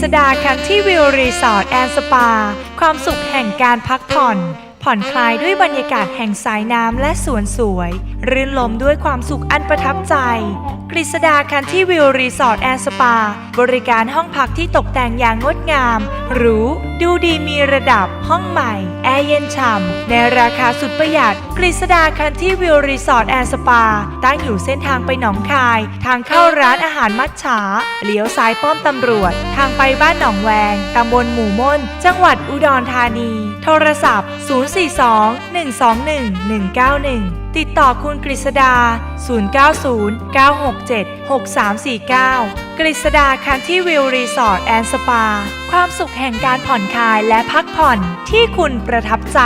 ษดาคันที่วิวรีสอร์ทแอนด์สปา ความสุขแห่งการพักผ่อน ผ่อนคลายด้วยบรรยากาศแห่งสายน้ำและสวนสวย รื่นลมด้วยความสุขอันประทับใจ กฤษดาคันที่วิวรีสอร์ทแอนสปา บริการห้องพักที่ตกแต่งอย่างงดงาม หรู ดูดีมีระดับห้องใหม่ แอร์เย็นฉ่ำในราคาสุดประหยัด กฤษดาคันที่วิวรีสอร์ทแอนด์สปา ตั้งอยู่เส้นทางไปหนองคาย ทางเข้าร้านอาหารมัดฉาเลี้ยวซ้ายป้อมตำรวจ ทางไปบ้านหนองแวง ตำบลหมู่ม่น จังหวัดอุดรธานี โทรศัพท์ 042-121-191 ติดต่อคุณกฤษดา 090-967-6349 กฤษดาคันที่วิวรีสอร์ทแอนด์สปา ความสุขแห่งการผ่อนคลายและพักผ่อนที่คุณประทับใจ